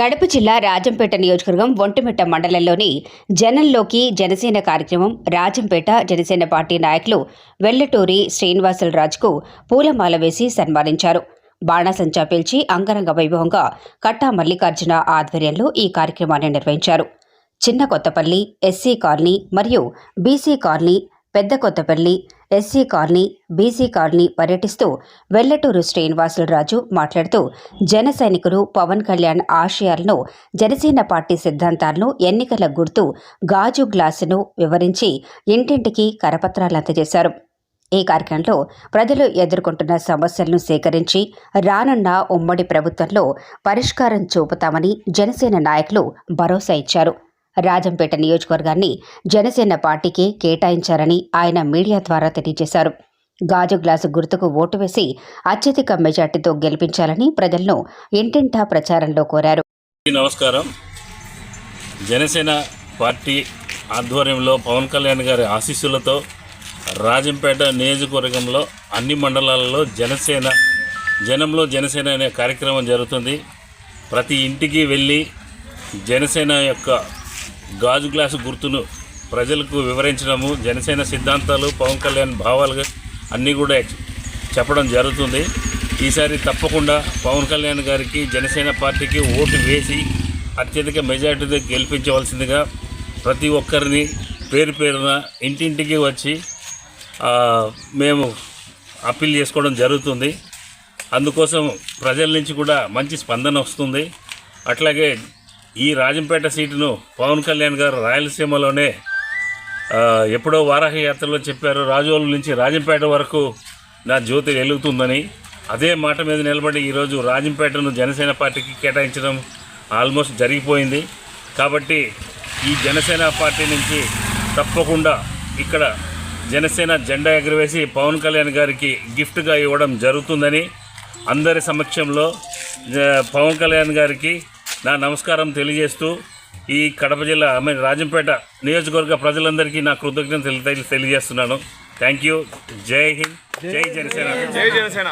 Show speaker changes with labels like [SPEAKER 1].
[SPEAKER 1] కడప జిల్లా రాజంపేట నియోజకవర్గం ఒంటిమిట్ట మండలంలోని జనంలోకి జనసేన కార్యక్రమం రాజంపేట జనసేన పార్టీ నాయకులు వెల్లటూరి శ్రీనివాసులరాజుకు పూలమాల వేసి సన్మానించారు. బాణాసంచా పేల్చి అంగరంగ వైభవంగా కట్టా మల్లికార్జున ఆధ్వర్యంలో ఈ కార్యక్రమాన్ని నిర్వహించారు. చిన్న కొత్తపల్లి ఎస్సీ కాలనీ మరియు BC colony Pedda Kothapalli SC colony BC colony పర్యటిస్తూ వెల్లటూరు శ్రీనివాసులరాజు మాట్లాడుతూ జన సైనికులు పవన్ కళ్యాణ్ ఆశయాలను జనసేన పార్టీ సిద్ధాంతాలను ఎన్నికల గుర్తు గాజు గ్లాసును వివరించి ఇంటింటికి కరపత్రాలు అందజేశారు. ఈ కార్యక్రమంలో ప్రజలు ఎదుర్కొంటున్న సమస్యలను సేకరించి రానున్న ఉమ్మడి ప్రభుత్వంలో పరిష్కారం చూపుతామని జనసేన నాయకులు భరోసా ఇచ్చారు. రాజంపేట నియోజకవర్గాన్ని జనసేన పార్టీకి కేటాయించారని ఆయన మీడియా ద్వారా తెలియజేశారు. గాజు గ్లాసు గుర్తుకు ఓటు వేసి అత్యధిక మెజార్టీతో గెలిపించాలని ప్రజలను ఇంటింటా ప్రచారంలో కోరారు.
[SPEAKER 2] నమస్కారం. జనసేన పార్టీ ఆధ్వర్యంలో పవన్ కళ్యాణ్ గారి ఆశీస్సులతో రాజంపేట నియోజకవర్గంలో అన్ని మండలాలలో జనసేన జనంలో జనసేన అనే కార్యక్రమం జరుగుతుంది. ప్రతి ఇంటికి వెళ్ళి జనసేన యొక్క గాజు గ్లాసు గుర్తును ప్రజలకు వివరించడము జనసేన సిద్ధాంతాలు పవన్ కళ్యాణ్ భావాలు అన్నీ కూడా చెప్పడం జరుగుతుంది. ఈసారి తప్పకుండా పవన్ కళ్యాణ్ గారికి జనసేన పార్టీకి ఓటు వేసి అత్యధిక మెజార్టీతో గెలిపించవలసిందిగా ప్రతి ఒక్కరిని పేరు పేరున ఇంటింటికి వచ్చి మేము అప్పీల్ చేసుకోవడం జరుగుతుంది. అందుకోసం ప్రజల నుంచి కూడా మంచి స్పందన వస్తుంది. అట్లాగే ఈ రాజంపేట సీటును పవన్ కళ్యాణ్ గారు రాయలసీమలోనే ఎప్పుడో వారాహ యాత్రలో చెప్పారు రాజోలు నుంచి రాజంపేట వరకు నా జ్యోతి వెలుగుతుందని. అదే మాట మీద నిలబడి ఈరోజు రాజంపేటను జనసేన పార్టీకి కేటాయించడం ఆల్మోస్ట్ జరిగిపోయింది. కాబట్టి ఈ జనసేన పార్టీ నుంచి తప్పకుండా ఇక్కడ జనసేన జెండా ఎగరవేసి పవన్ కళ్యాణ్ గారికి గిఫ్ట్గా ఇవ్వడం జరుగుతుందని అందరి సమక్షంలో జ- పవన్ కళ్యాణ్ గారికి నా నమస్కారం తెలియజేస్తూ ఈ కడప జిల్లా ఆమె రాజంపేట నియోజకవర్గ ప్రజలందరికీ నా కృతజ్ఞతలు తెలియజేస్తున్నాను. థ్యాంక్ యూ జై హింద్. జై జనసేన.
[SPEAKER 3] జై జనసేన.